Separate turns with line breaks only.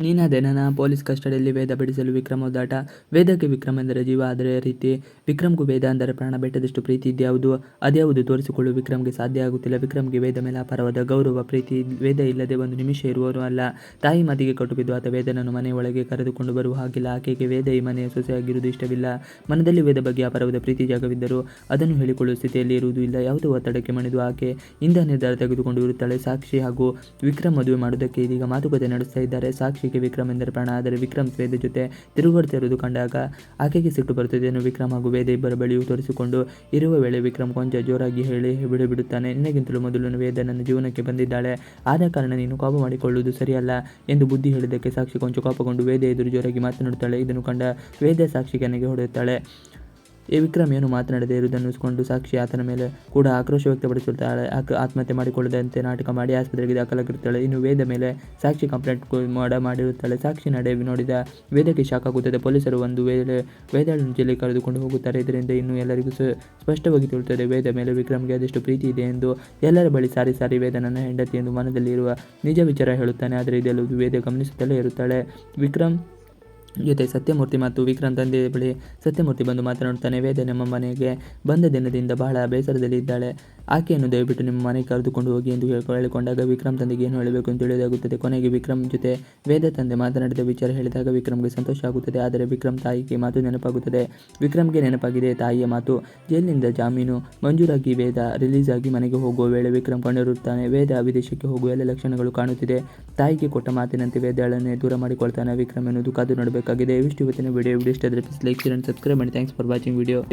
ನೀನಾದೆ ನನ್ನ ಪೊಲೀಸ್ ಕಸ್ಟಡಿಯಲ್ಲಿ ವೇದ ಬಿಡಿಸಲು ವಿಕ್ರಮ್ ಒದ್ದಾಟ ವೇದಕ್ಕೆ ವಿಕ್ರಮ ಎಂದರೆ ಜೀವ, ಆದರೆ ರೀತಿ. ವಿಕ್ರಮ್ಗೂ ವೇದ ಅಂದರೆ ಪ್ರಾಣ, ಬೆಟ್ಟದಷ್ಟು ಪ್ರೀತಿ ಇದ್ಯಾವುದು? ಅದ್ಯಾವುದು ತೋರಿಸಿಕೊಳ್ಳಲು ವಿಕ್ರಮ್ಗೆ ಸಾಧ್ಯ ಆಗುತ್ತಿಲ್ಲ. ವಿಕ್ರಮ್ಗೆ ವೇದ ಮೇಲೆ ಅಪಾರವಾದ ಗೌರವ, ಪ್ರೀತಿ, ವೇದ ಇಲ್ಲದೆ ಒಂದು ನಿಮಿಷ ಇರುವವರು ಅಲ್ಲ. ತಾಯಿ ಮಾತಿಗೆ ಕಟುಬಿದ್ದು ಆತ ವೇದನನ್ನು ಮನೆಯೊಳಗೆ ಕರೆದುಕೊಂಡು ಬರುವ ಹಾಗಿಲ್ಲ. ಆಕೆಗೆ ವೇದ ಈ ಮನೆಯ ಸೊಸೆಯಾಗಿರುವುದು ಇಷ್ಟವಿಲ್ಲ. ಮನದಲ್ಲಿ ವೇದ ಬಗ್ಗೆ ಅಪಾರವಾದ ಪ್ರೀತಿ ಜಾಗವಿದ್ದರೂ ಅದನ್ನು ಹೇಳಿಕೊಳ್ಳುವ ಸ್ಥಿತಿಯಲ್ಲಿ ಇರುವುದು ಇಲ್ಲ. ಯಾವುದೇ ಒತ್ತಡಕ್ಕೆ ಮಣಿದು ಆಕೆ ಇಂದ ನಿರ್ಧಾರ ತೆಗೆದುಕೊಂಡು ಇರುತ್ತಾಳೆ. ಸಾಕ್ಷಿ ಹಾಗೂ ವಿಕ್ರಮ್ ಮದುವೆ ಮಾಡುವುದಕ್ಕೆ ಇದೀಗ ಮಾತುಕತೆ ನಡೆಸ್ತಾ ಇದ್ದಾರೆ. ಸಾಕ್ಷಿಗೆ ವಿಕ್ರಮ್ ಎಂದರೆ ಪ್ರಾಣ. ಆದರೆ ವಿಕ್ರಮ್ ವೇದ ಜೊತೆ ತಿರುಗಾಡ್ತಾ ಇರುವುದು ಕಂಡಾಗ ಆಕೆಗೆ ಸಿಟ್ಟು ಬರುತ್ತದೆ. ವಿಕ್ರಮ್ ಹಾಗೂ ವೇದ ಇಬ್ಬರ ಬಳಿಯೂ ತೋರಿಸಿಕೊಂಡು ಇರುವ ವೇಳೆ ವಿಕ್ರಮ್ ಕೊಂಚ ಜೋರಾಗಿ ಹೇಳಿ ಬಿಡುತ್ತಾನೆ. ನಿನಗಿಂತಲೂ ಮೊದಲು ವೇದ ನನ್ನ ಜೀವನಕ್ಕೆ ಬಂದಿದ್ದಾಳೆ. ಆದ ಕಾರಣ ನೀನು ಕೋಪ ಮಾಡಿಕೊಳ್ಳುವುದು ಸರಿಯಲ್ಲ ಎಂದು ಬುದ್ಧಿ ಹೇಳಿದ್ದಕ್ಕೆ ಸಾಕ್ಷಿ ಕೊಂಚ ಕೋಪಗೊಂಡು ವೇದ ಎದುರು ಜೋರಾಗಿ ಮಾತನಾಡುತ್ತಾಳೆ. ಇದನ್ನು ಕಂಡ ವೇದ ಸಾಕ್ಷಿ ಕೆನೆಗೆ ಹೊಡೆಯುತ್ತಾಳೆ. ವಿಕ್ರಮ್ ಏನು ಮಾತನಾಡದೇ ಇರುವುದನ್ನು ಕೊಂಡು ಸಾಕ್ಷಿ ಆತನ ಮೇಲೆ ಕೂಡ ಆಕ್ರೋಶ ವ್ಯಕ್ತಪಡಿಸುತ್ತಾಳೆ. ಆತ್ಮಹತ್ಯೆ ಮಾಡಿಕೊಳ್ಳದಂತೆ ನಾಟಕ ಮಾಡಿ ಆಸ್ಪತ್ರೆಗೆ ದಾಖಲಾಗಿರುತ್ತಾಳೆ. ಇನ್ನು ವೇದ ಮೇಲೆ ಸಾಕ್ಷಿ ಕಂಪ್ಲೇಂಟ್ ಮಾಡ ಮಾಡಿರುತ್ತಾಳೆ. ಸಾಕ್ಷಿ ನಡೆ ನೋಡಿದ ವೇದಕ್ಕೆ ಶಾಕ್ ಆಗುತ್ತದೆ ಪೊಲೀಸರು ಒಂದು ವೇಳೆ ವೇದಾಳನ್ನು ಜಿಲ್ಲೆ ಕರೆದುಕೊಂಡು ಹೋಗುತ್ತಾರೆ. ಇದರಿಂದ ಇನ್ನು ಎಲ್ಲರಿಗೂ ಸ್ಪಷ್ಟವಾಗಿ ತಿಳುತ್ತದೆ ವೇದ ಮೇಲೆ ವಿಕ್ರಮ್ಗೆ ಅದೆಷ್ಟು ಪ್ರೀತಿ ಇದೆ ಎಂದು ಎಲ್ಲರ ಬಳಿ ಸಾರಿ ಸಾರಿ ವೇದ ನನ್ನ ಹೆಂಡತಿ ಎಂದು ಮನದಲ್ಲಿ ಇರುವ ನಿಜ ವಿಚಾರ ಹೇಳುತ್ತಾನೆ. ಆದರೆ ಇದೆಲ್ಲವೂ ವೇದ ಗಮನಿಸುತ್ತಲೇ ಇರುತ್ತಾಳೆ. ವಿಕ್ರಮ್ ಜೊತೆ ಸತ್ಯಮೂರ್ತಿ ಮತ್ತು ವಿಕ್ರಮ್ ತಂದೆ ಬಳಿ ಸತ್ಯಮೂರ್ತಿ ಬಂದು ಮಾತನಾಡುತ್ತಾನೆ ವೇದ ನಮ್ಮ ಮನೆಗೆ ಬಂದ ದಿನದಿಂದ ಬಹಳ ಬೇಸರದಲ್ಲಿ ಇದ್ದಾಳೆ ಆಕೆಯನ್ನು ದಯವಿಟ್ಟು ನಿಮ್ಮ ಮನೆಗೆ ಕರೆದುಕೊಂಡು ಹೋಗಿ ಎಂದು ಹೇಳ್ಕೊ- ಹೇಳಿಕೊಂಡಾಗ ವಿಕ್ರಮ್ ತಂದೆಗೆ ಏನು ಹೇಳಬೇಕು ಎಂದು ತಿಳಿದಾಗುತ್ತದೆ. ಕೊನೆಗೆ ವಿಕ್ರಮ್ ಜೊತೆ ವೇದ ತಂದೆ ಮಾತನಾಡಿದ ವಿಚಾರ ಹೇಳಿದಾಗ ವಿಕ್ರಮ್ಗೆ ಸಂತೋಷ ಆಗುತ್ತದೆ. ಆದರೆ ವಿಕ್ರಮ್ ತಾಯಿಗೆ ಮಾತು ನೆನಪಾಗುತ್ತದೆ. ವಿಕ್ರಮ್ಗೆ ನೆನಪಾಗಿದೆ, ತಾಯಿಯ ಮಾತು. ಜೈಲಿನಿಂದ ಜಾಮೀನು ಮಂಜೂರಾಗಿ ವೇದ ರಿಲೀಸ್ ಆಗಿ ಮನೆಗೆ ಹೋಗುವ ವೇಳೆ ವಿಕ್ರಮ್ ಕಂಡಿರುತ್ತಾನೆ ವೇದ ವಿದೇಶಕ್ಕೆ ಹೋಗುವ ಎಲ್ಲ ಲಕ್ಷಣಗಳು ಕಾಣುತ್ತಿದೆ. ತಾಯಿಗೆ ಕೊಟ್ಟ ಮಾತಿನಂತೆ ವೇದಾಳನ್ನೇ ದೂರ ಮಾಡಿಕೊಳ್ತಾನೆ. ವಿಕ್ರಮ್ ಎನ್ನುವುದು ಕಾದು ನೋಡಬೇಕಾಗಿದೆ. ಇವಿಷ್ಟು ಇವತ್ತಿನ ವಿಡಿಯೋ. ವಿಡಿಯೋ ಇಷ್ಟ ಆದರೆ please like share and subscribe ಮಾಡಿ. Thanks for watching video